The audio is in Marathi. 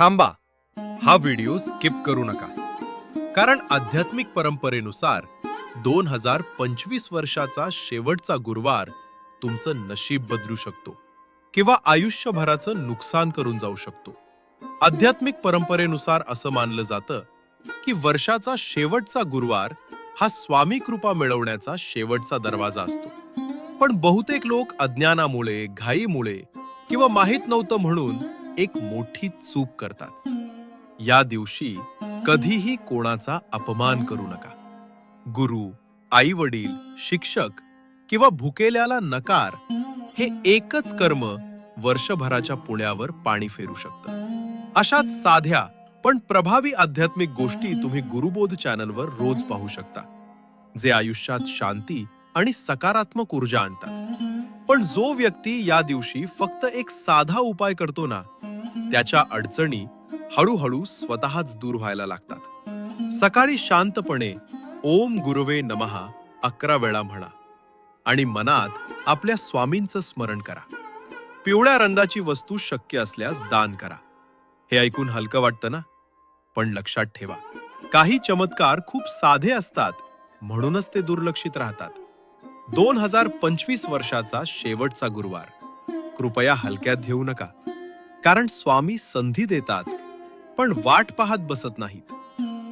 थांबा. हा व्हिडिओ स्किप करू नका. कारण आध्यात्मिक परंपरेनुसार दोन हजार पंचवीस वर्षाचा शेवटचा गुरुवार तुमचं नशीब बदलू शकतो किंवा आयुष्यभराचं नुकसान करून जाऊ शकतो. आध्यात्मिक परंपरेनुसार असं मानलं जातं की वर्षाचा शेवटचा गुरुवार हा स्वामी कृपा मिळवण्याचा शेवटचा दरवाजा असतो. पण बहुतेक लोक अज्ञानामुळे घाईमुळे किंवा माहीत नव्हतं म्हणून एक मोठी चूक करतात. या दिवशी कधीही कोणाचा अपमान करू नका. गुरु आई वडील शिक्षक किंवा भुकेल्याला नकार हे एकच कर्म वर्षभराच्या पुण्यावर पाणी फेरू शकतं. अशाच साध्या पण प्रभावी आध्यात्मिक गोष्टी तुम्ही गुरुबोध चॅनलवर रोज पाहू शकता जे आयुष्यात शांती आणि सकारात्मक ऊर्जा आणतात. पण जो व्यक्ती या दिवशी फक्त एक साधा उपाय करतो ना त्याच्या अडचणी हळूहळू स्वतःच दूर व्हायला लागतात. सकाळी शांतपणे ओम गुरुवे नमहा अकरा वेळा म्हणा आणि मनात आपल्या स्वामींचं स्मरण करा. पिवळ्या रंगाची वस्तू शक्य असल्यास दान करा. हे ऐकून हलकं वाटतं ना? पण लक्षात ठेवा काही चमत्कार खूप साधे असतात म्हणूनच ते दुर्लक्षित राहतात. दोन हजार पंचवीस वर्षाचा शेवटचा गुरुवार. कृपया हलक्यात घेऊ नका. कारण स्वामी संधी देतात पण वाट पाहत बसत नाहीत.